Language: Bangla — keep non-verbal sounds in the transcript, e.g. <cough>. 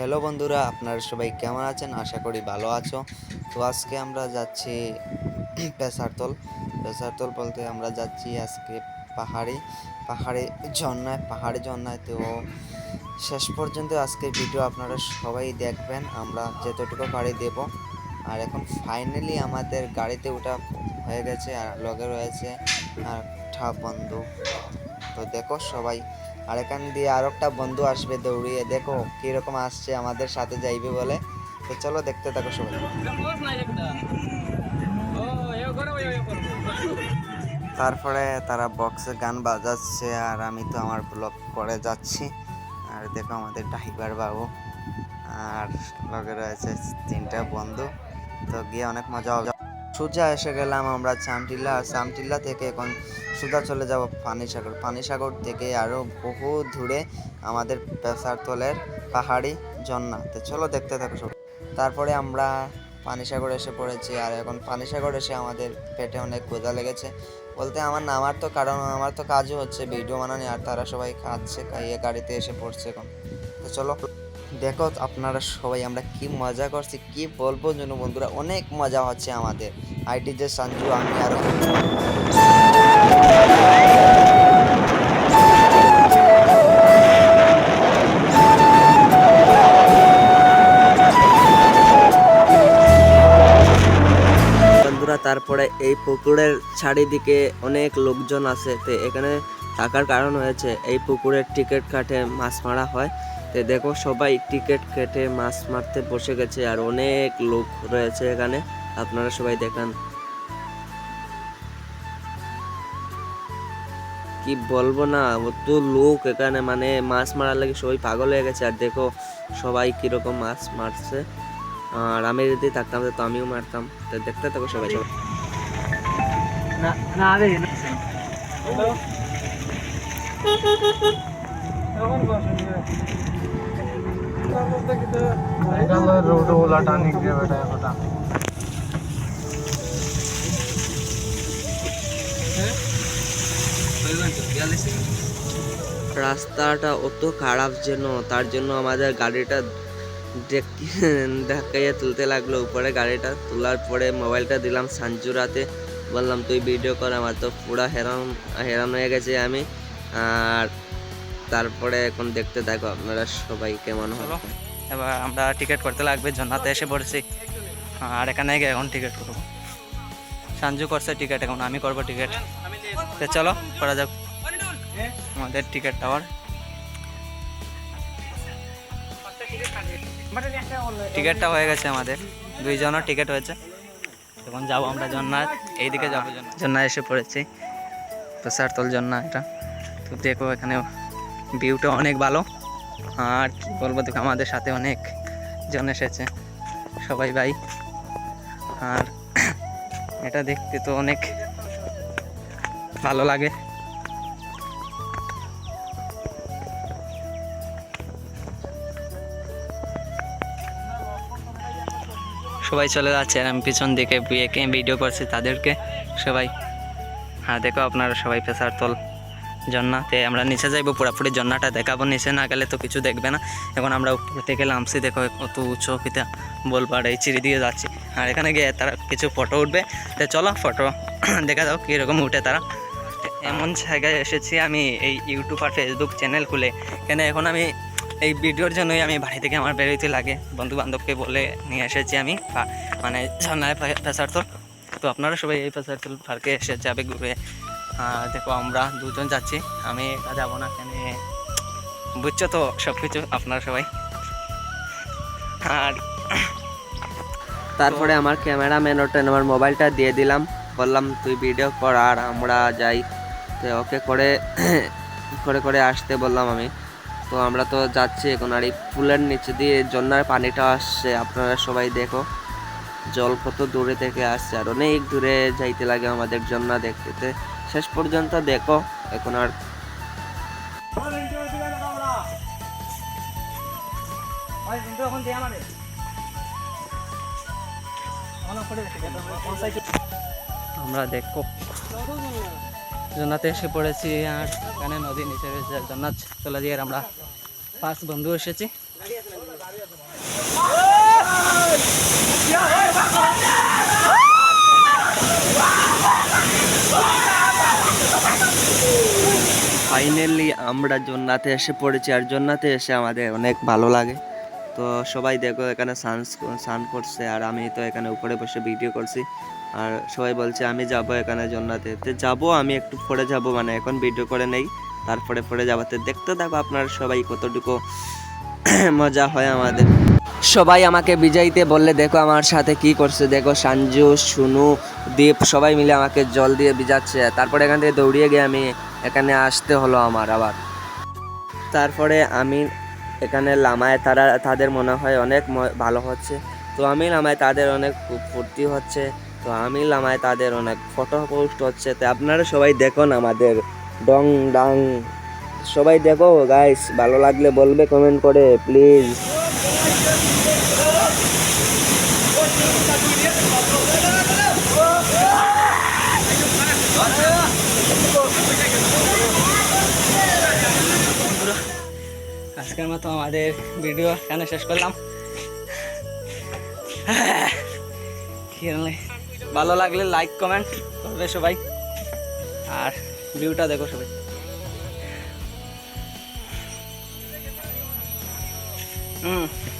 হ্যালো বন্ধুরা, আপনারা সবাই কেমন আছেন? আশা করি ভালো আছো। তো আজকে আমরা যাচ্ছি পেশারতল। পেশারতল বলতে আমরা যাচ্ছি আজকে পাহাড়ি পাহাড়ি ঝর্ণায় পাহাড়ি ঝর্ণায়। তো শেষ পর্যন্ত আজকের ভিডিও আপনারা সবাই দেখবেন। আমরা যতটুকু পারি দেব। আর এখন ফাইনালি আমাদের গাড়িতে ওঠা হয়ে গেছে, আর লগে রয়েছে, আর ঠা বন্ধু। তো দেখো সবাই আর এখান দিয়ে আর একটা বন্ধু আসবে দৌড়িয়ে। দেখো কীরকম আসছে, আমাদের সাথে যাইবে বলে। তো চলো দেখতে থাকো সবাই। তারপরে তারা বক্সে গান বাজাচ্ছে আর আমি তো আমার ব্লগ করে যাচ্ছি। আর দেখো আমাদের ড্রাইভার বাবু। আর লগে রয়েছে তিনটা বন্ধু। তো গিয়ে অনেক মজা হবে। সোজা এসে গেলাম আমরা চামটিল্লা আর চামটিল্লা থেকে এখন সোজা চলে যাব পানিসাগর। পানিসাগর থেকে আরও বহু দূরে আমাদের পেশারতলের পাহাড়ি ঝর্ণা। তো চলো দেখতে থাকো সব। তারপরে আমরা পানিসাগর এসে পড়েছি। আর এখন পানিসাগর এসে আমাদের পেটে অনেক ক্ষুধা লেগেছে। বলতে আমার নামার তো কারণ, আমার তো কাজও হচ্ছে। ভিডিও বানানি আর তারা সবাই খাচ্ছে, খাইয়ে গাড়িতে এসে পড়ছে এখন। তো চলো। দেখো আপনারা সবাই আমরা কি মজা করছি, কি বলব যেন বন্ধুরা, অনেক মজা হচ্ছে আমাদের। আইটি যে সঞ্জু আমি আর তারপরে এই পুকুরের চারিদিকে অনেক লোকজন আছে, তো এখানে থাকার কারণ হয়েছে, এই পুকুরের টিকিট কাটে মাছ মারা হয়। তো দেখো সবাই টিকিট কেটে মাছ মারতে বসে গেছে আর অনেক লোক রয়েছে এখানে। আপনারা সবাই দেখান। কি বলব না অত লোক এখানে মানে মাছ মারার লাগে সবাই পাগল হয়ে গেছে। আর দেখো সবাই কীরকম মাছ মারছে। আর আমি যদি থাকতাম তো আমিও মারতাম। তো দেখতে থাকো সবাই সবাই। রাস্তাটা অত খারাপ যেন, তার জন্য আমাদের গাড়িটা ধাক্কাইয়া তুলতে লাগল। উপরে গাড়িটা তোলার পরে মোবাইলটা দিলাম সাঞ্জুরাতে বললাম, তুই ভিডিও কর, আমার তো পুরা হেরাম হেরাম হয়ে গেছে আমি। আর তারপরে এখন দেখতে থাকো আপনারা সবাই কেমন হলো এবার আমরা টিকিট করতে লাগবে, ঝর্ণাতে এসে পড়েছি। আর এখানে গিয়ে এখন টিকিট করব। সাঞ্জু করছে টিকিট এখন, আমি করব টিকিট। তো চলো, করা যাক। আমাদের টিকিট টাওয়ার। টিকিটটা হয়ে গেছে আমাদের। দুইজনের টিকিট হয়েছে। এখন যাব আমরা জন্নাথ এইদিকে যাব। জন্না এসে পড়েছি। প্রসারতল জন্না এটা। তো দেখো এখানে ভিউটা অনেক ভালো। আর কি বলব দেখো, আমাদের সাথে অনেক জন এসেছে। সবাই ভাই। আর <clears throat> এটা দেখতে তো অনেক ভালো লাগে। সবাই চলে যাচ্ছে আর আমি পিছন দিকে ভিডিও করছি তাদেরকে। সবাই। হ্যাঁ দেখো আপনারা সবাই পেশার তল। জন্নাতে। আমরা নিচে যাইবো, পুরাপুরি জন্নাটা দেখাবো। নিচে না গেলে তো কিছু দেখবে না। এখন আমরা উপর থেকে নামছি, দেখো কত উঁচু পিতা বলবার এই চিড়ি দিয়ে যাচ্ছি। আর এখানে গিয়ে তারা কিছু ফটো উঠবে। তো চলো ফটো, <clears throat> দেখা যাও কীরকম উঠে তারা। এমন জায়গায় এসেছি আমি এই ইউটিউব আর ফেসবুক চ্যানেল খুলে। কেন এখন আমি এই ভিডিওর জন্যই আমি বাড়ি থেকে আমার বেরোতে লাগে। বন্ধু বান্ধবকে বলে নিয়ে এসেছি আমি। মানে ঝর্নায় পেশারতল। তো তো আপনারা সবাই এই পেশারতল পার্কে এসে যাবে ঘুরে। দেখো আমরা দুজন যাচ্ছি। আমি একা যাব না কেন? বুঝছ তো সব কিছু আপনারা সবাই। আর তারপরে আমার ক্যামেরাম্যান ওটা আমার মোবাইলটা দিয়ে দিলাম। বললাম তুই ভিডিও কর আর আমরা যাই। তো ওকে করে করে করে আসতে বললাম আমি। তো আমরা তো যাচ্ছি এখন আর এই ফুলের নিচে দিয়ে জন্নার পানিটা আসছে আপনারা সবাই দেখো। জল কত দূরে থেকে আসছে আর অনেক দূরে যাইতে লাগে আমাদের জন্না দেখতে। শেষ পর্যন্ত দেখো, এখন আর আমরা দেখো। জন্নাতে এসে পড়েছি আর এখানে নদী নিচে রয়েছে জন্নাত চলে দিয়ে আমরা পাঁচ বন্ধু এসেছি। ফাইনালি আমরা জন্নাতে এসে পড়েছি আর জন্নাতে এসে আমাদের অনেক ভালো লাগে। তো সবাই দেখো এখানে সান সান করছে আর আমি তো এখানে উপরে বসে ভিডিও করছি। আর সবাই বলছে আমি যাব এখানে জন্নাতে। তো যাব আমি একটু পরে যাব মানে এখন ভিডিও করে নেই। তারপরে পরে যাবাতে দেখতে থাকো আপনারা সবাই কতটুকু <clears throat> মজা হয় আমাদের। সবাই আমাকে বিজয়ীতে বললে, দেখো আমার সাথে কি করছে? দেখো সঞ্জু সুনু, দীপ, সবাই মিলে আমাকে জল দিয়ে ভিজাচ্ছে। তারপরে এখান থেকে দৌড়িয়ে গিয়ে আমি এখানে আসতে হলো আমার আবার। তারপরে আমি এখানে লামায়, তারা, তাদের মনে হয় অনেক ভালো হচ্ছে। তো আমি লামায়, তাদের অনেক ফুর্তি হচ্ছে। তো আমি লামায়, তাদের অনেক ফটো পোস্ট হচ্ছে। তো আপনারা সবাই দেখুন আমাদের ডং ডাং সবাই দেখো গাইস ভালো লাগলে বলবে কমেন্ট করে প্লিজ আজকের মতো আমাদের ভিডিও এখানে শেষ করলাম। ভালো লাগলে লাইক কমেন্ট করবে সবাই। আর ভিউটা দেখো সবাই। 嗯。